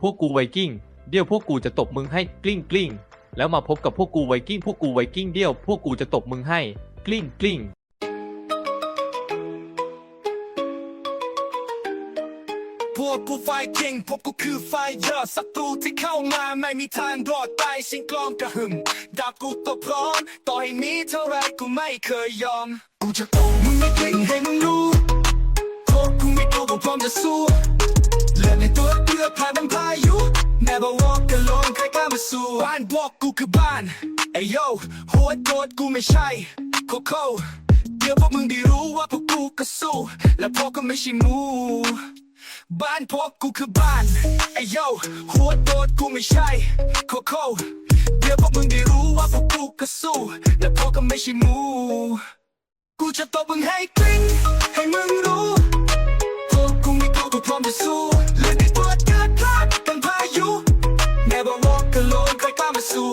พวกกูไวกิ้ง เดี๋ยวพวกกูจะตบมึงให้กลิ้งกลิ้งแล้วมาพบกับพวกกูไวกิ้ง พวกกูไวกิ้งเดี๋ยวพวกกูจะตบมึงให้กลิ้งกลิ้งพวกกูไฟเก่งพวกกูคือไฟเยอะศัตรูที่เข้ามาไม่มีทางรอดตายสิงกลอมกระหึ่มดาบกูตัวพร้อมต่อให้มีเท่าไรกูไม่เคยยอม กูจะโตมึงไม่เก่งให้มึงรู้พวกกูไม่กลัวกูพร้อมจะสู้ เลือดในตัวเพื่อผ่านมันพายุ Never walk alone ใครกล้ามาสู้บ้านบอกกูคือบ้านไอ้โยหัวโดดกูไม่ใช่โคโค่เดี๋ยวพวกมึงได้รู้ว่าพวกกูก็สู้ และพวกก็ไม่ใช่มูบ้านพวกกูคือบ้านไอ้โยหัวโดดกูไม่ใช่โคโค่เดี๋ยวพวกมึงได้รู้ว่าพวกกูก็สู้ และพวกก็ไม่ใช่มูกูจะตบมึงให้กลิ้งให้มึงรู้พวกกูม่กลัวกูพร้อมจะสู้ สู้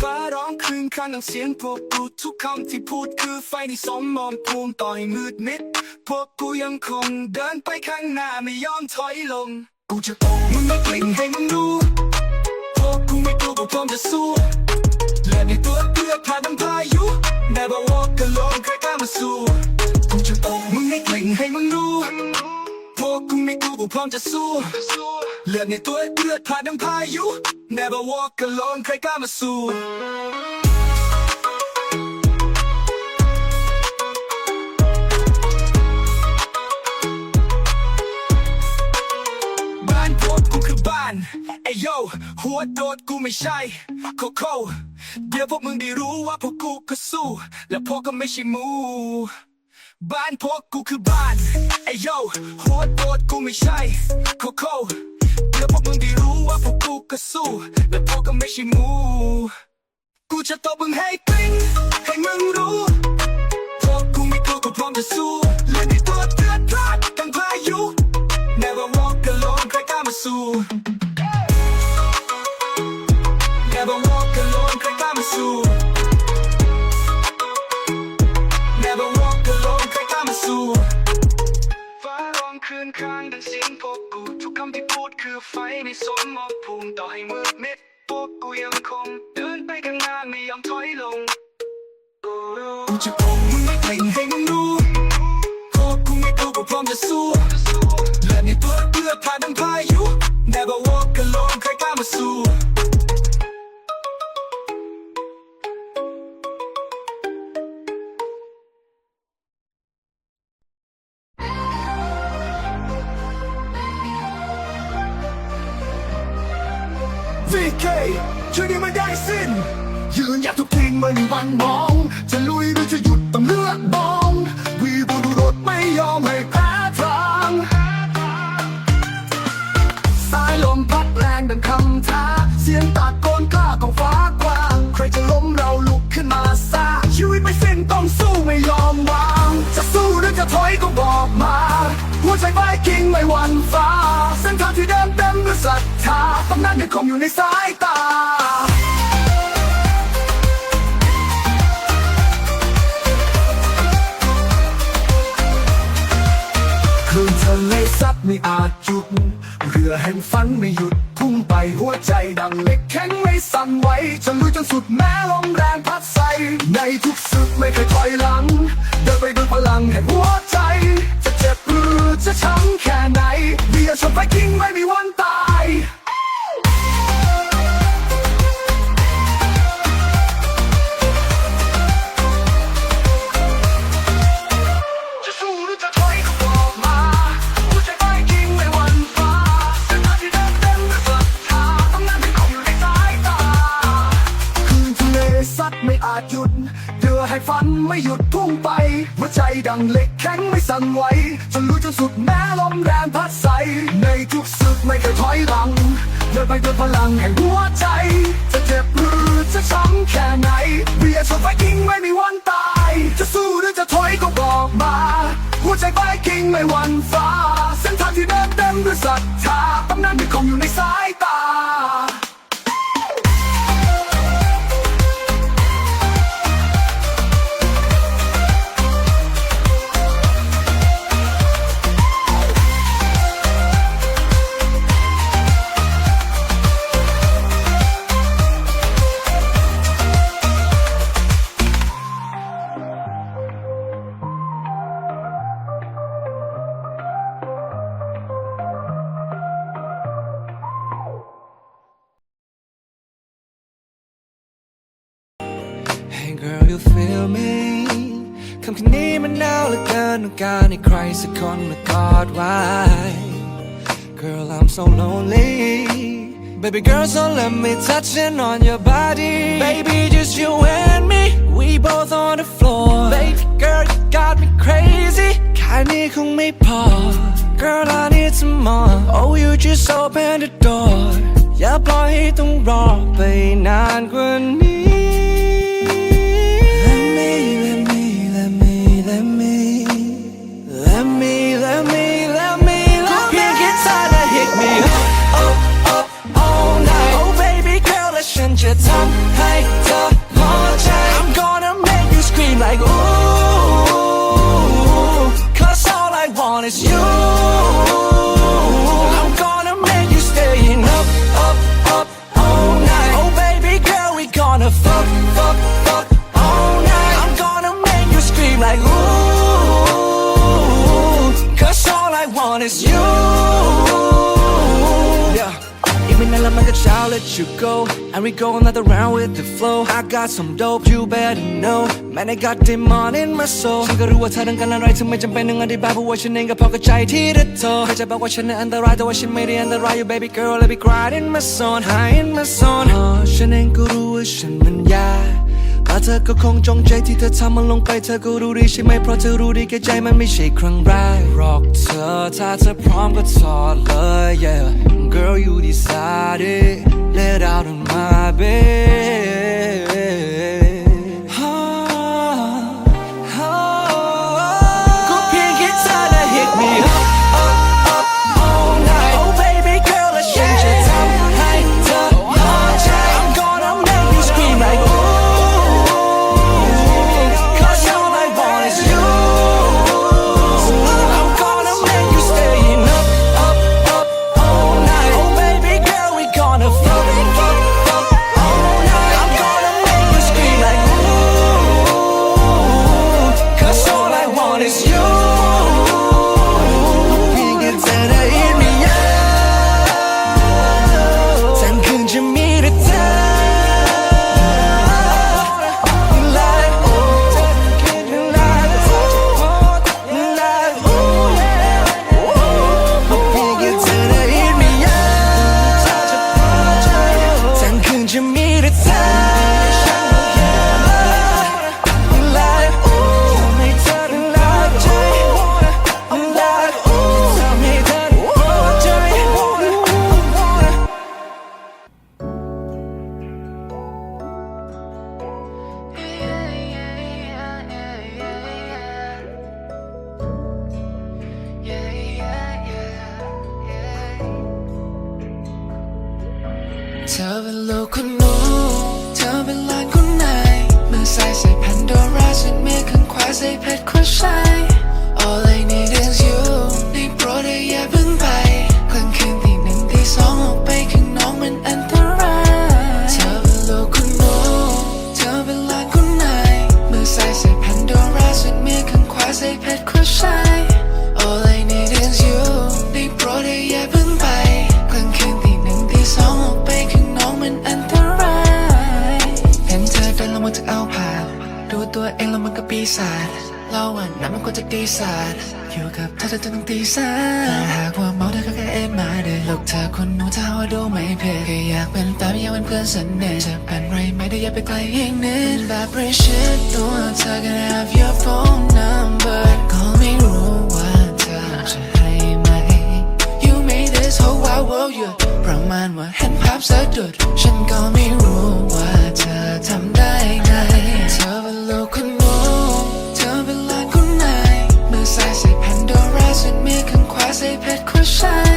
ฟ้าร้องคลื่นครางดังเสียงพวกกูทุกคำที่พูดคือไฟที่สมมองภูมิต่อยมืดมิด พวกกูยังคงเดินไปข้างหน้าไม่ยอมถอยลง กูจะตบมึงไม่กลิ่งให้มึงรู้ พวกกูไม่กลัวกูพร้อมจะสู้เลือในตัวเพื่อผ่านทั้งพายุ Never walk alone ใครกล้ามาสู้ กูจะตบมึงไม่กลิ่งให้มึงรู้ กกูม่กลัวกูพร้อมจะสู้ เลือดในตัวเลือดผ่านทั้งพายุ Never walk alone ใครกล้ามาสู้บ้านพวกกูคือบ้านไอโยหัวโดดกูไม่ใช่โคโค่เดี๋ยวพวกมึงได้รู้ว่าพวกกูก็สู้ และพวกก็ไม่ใช่มู บ้านพวกกูคือบ้านไอโยหัวโดดกูไม่ใช่โคโค่เดี๋ยวพวกมึงได้รู้ว่าพวกกูก็สู้และพวกก็ไม่ใช่หมูกูจะตบมึงให้กลิ้งให้มึงรู้พวกกูไม่กลัวกูพร้อมจะสู้เลือดในตัวเตือนพลาดตั้งพายุ Never walk alone ใครกล้ามาสู้ คือไฟในสมมองภูมิต่อให้มืดมิดพวกกูยังคง เดินไปข้างหน้าไม่ยอมถอยลงกูจะคงมึงไม่เกรงให้มึงรู้พวกกูไม่กลัวกูพร้อมจะสู้และในตัวเพื่อผ่านทั้งพายุ Never walk alone ใครกล้ามาสู้ ไม่มีวันมอง จะลุยหรือจะหยุดต้องเลือกมอง วีบูดูรถไม่ยอมให้แพ้ทางสายลมพัดแรงดังคำท้า เสียงตะโกนกล้าของฟ้ากว้าง ใครจะล้มเราลุกขึ้นมาสร้างชีวิตไม่สิ้นต้องสู้ไม่ยอมวาง จะสู้หรือจะถอยก็บอกมา หัวใจไฟกิ้งไม่หวั่นฟ้า เส้นทางที่เดินเต็มด้วยศรัทธาตำนานยังคงอยู่ในสายตา ไม่อาจหยุด เรือแห่งฝันไม่หยุด พุ่งไปหัวใจดังเหล็กแข็งไม่สั่นไหวจะลุยจนสุดแม้ลมแรงพัดใส่ในทุกศึกไม่เคยถอยหลัง เดินไปด้วยพลังแห่งหัวใจ จะเจ็บหรือจะช้ำแค่ไหนเบียร์ชนไฟกิ้งไม่มีวันตาย ไม่อาจหยุดเรือให้ฝันไม่หยุดพุ่งไป หัวใจดังเหล็กแข็งไม่สั่นไหวจนลุยจนสุดแม้ลมแรงพัดใส ในทุกศึกไม่เคยถอยหลัง เดินไปด้วยพลังแห่งหัวใจ จะเจ็บหรือจะช้ำแค่ไหนเบียร์ชนไฟกิ้งไม่มีวันตาย จะสู้หรือจะถอยก็บอกมา หัวใจไฟกิ้งไม่หวั่นฟ้า เส้นทางที่เดินเต็มด้วยศรัทธาตำนานที่คงอยู่ในสายตา ต้องการให้ใครสักคนมากอดไว้ Girl I'm so lonely Baby girl so let me touching on your body Baby just you and me We both on the floor Baby girl you got me crazy แค่นี้คงไม่พอ Girl I need some more Oh you just open the door อย่าปล่อยให้ต้องรอไปนานกว่านี้ ไม่นานแล้วมันก็เช้า let you go and we go another round with the flow I got some dope you better know man I got demon in my soul ฉันก็รู้ว่าเธอต้องการอะไรถึงไม่จำเป็นต้องอธิบายเพราะว่าฉันเองก็พอเข้าใจที่เธอโทรใครจะบอกว่าฉันนั้นอันตรายแต่ว่าฉันไม่ได้อันตราย you baby girl let me cry in my zone high in my zone อ๋อฉันเองก็รู้ว่าฉันมันยาก แต่เธอก็คงจงใจที่เธอทำมันลงไปเธอก็รู้ดีใช่ไหมเพราะเธอรู้ดีแก่ใจมันไม่ใช่ครั้งแรกหรอกเธอถ้าเธอพร้อมก็ถอดเลย yeah girl you decided let out of my bed ธอจนถึงตีสาหากว่าเมาเธอก็แค่เอ็นมาเด้ลูกเธอคนหนูเธอว่าดูไม่เพ่แค่อยากเป็นแฟนอยากเป็นเพื่อนสนิทจะเป็นไรไหมเดี๋ยวอย่าไปไกลยิ่งนิดแบบประชิดตัวเธอ can have your phone number ก็ไม่รู้ว่าเธอจะให้ไหม You made this whole wide world หยุดประมาณว่าเห็นภาพสะดุดฉันก็ไม่รู้ว่าเธอทำได้ ขว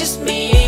just me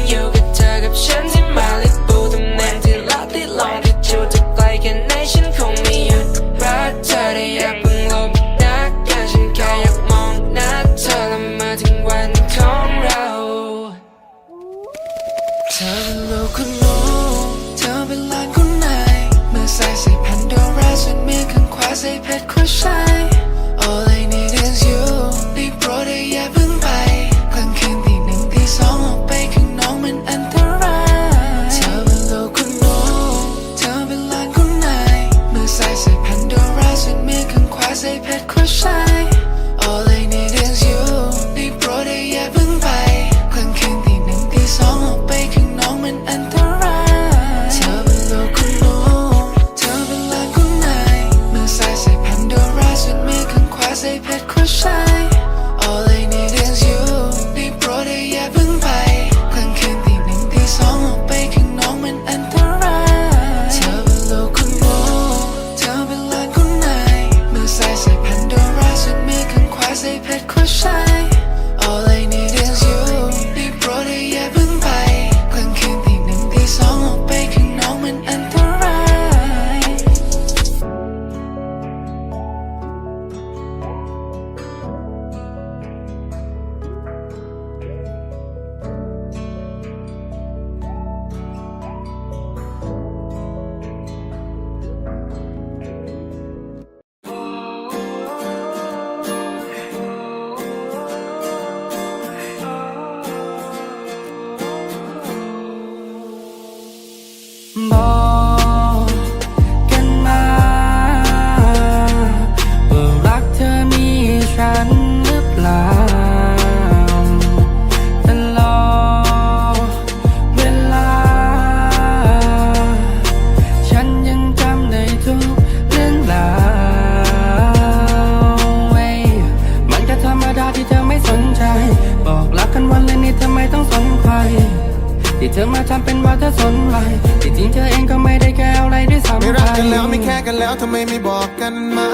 อมาทำเป็นว่าเธอสนใจจริงเธอเองก็ไม่ได้แค่อะไรด้วยซ้ำไม่ไปรักกันแล้วไม่แค่กันแล้วทำไมไม่บอกกันมา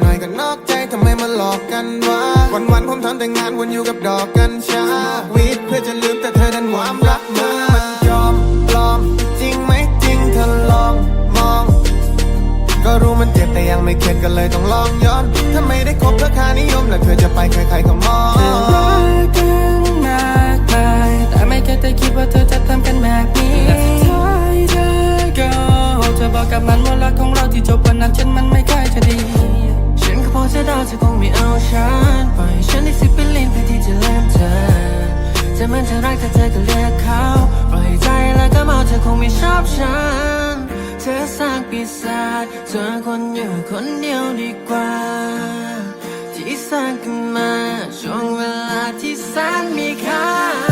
หน่อยก็นอกใจทำไมมาหลอกกันวะวันวันๆผมทำแต่งานวนอยู่กับดอกกัญชาวิทย์เพื่อจะลืมแต่เธอดันความรักมามันยอมปลอม จริงไหมจริงเธอลองมอง ก็รู้มันเจ็บแต่ยังไม่เข็ดก็เลยต้องลองย้อน ถ้าไม่ได้คบเพื่อค่านิยมแล้วเธอจะไปใครๆก็มอง รักกัน แต่คิดว่าเธอจะทำกันแบบนี้และสุดท้ายเธอก็เธอบอกกับมันว่ารักของเราที่จบวันนั้นฉันมันไม่ค่อยจะดี ฉันก็พอจะเดาเธอคงไม่เอาฉันไปฉันได้สิบเป็นลิ้นเพื่อที่จะเลืมเธอจะเหมือนเธอรักแต่เธอก็เลือกเขาปล่อยใจแล้วก็เมาเธอคงไม่ชอบฉัน เธอสร้างปีศาจเธอคนอยู่คนเดียวดีกว่า ที่สร้างขึ้นมาช่วงเวลาที่แสนมีค่า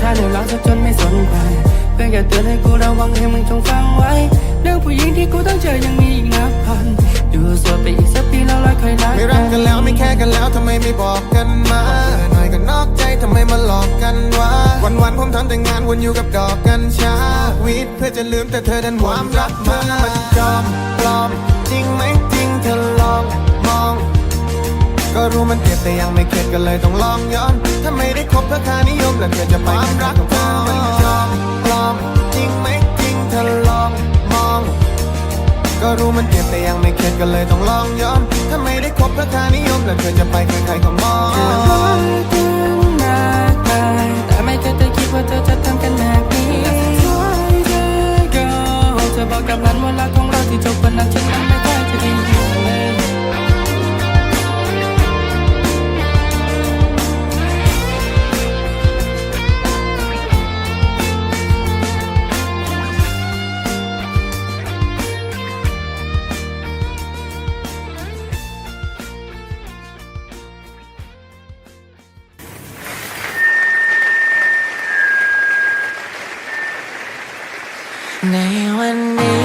แต่สุดท้ายเดี๋ยวเราจะจนไม่สนใครเพียงแค่เตือนให้กูระวังให้มึงจงฟังไว้ เรื่องผู้หญิงที่กูต้องเจอยังมีอีกนับพัน อยู่โสดไปอีกสักปีแล้วเราค่อยรักไม่รักกันแล้วไม่แค่กันแล้วทำไมไม่บอกกันมาหน่อยก็นอกใจทำไมมาหลอกกันวะวันวันๆผมทำแต่งานวนอยู่กับดอกกัญชาวิทย์เพื่อจะลืมแต่เธอดันความรักมามันจอมปลอมจริงไหม ก็รู้มันเจ็บแต่ยังไม่เข็ดก็เลยต้องลองย้อน ถ้าไม่ได้คบเพื่อค่านิยมแล้วเธอจะไปความรักเธอมันจอมปลอมจริงไหมจริงเธอลองมอง ก็รู้มันเจ็บแต่ยังไม่เข็ดก็เลยต้องลองย้อนถ้าไม่ได้คบเพื่อค่านิยมแล้วเธอจะไปใครๆก็มองรักกันมากมายแต่ไม่เคยได้คิดว่าเธอจะทำกันแบบนี้และสุดท้ายเธอก็เธอบอกกับมันว่ารักของเราที่จบวันนั้นฉันมันไม่ ในวันนี้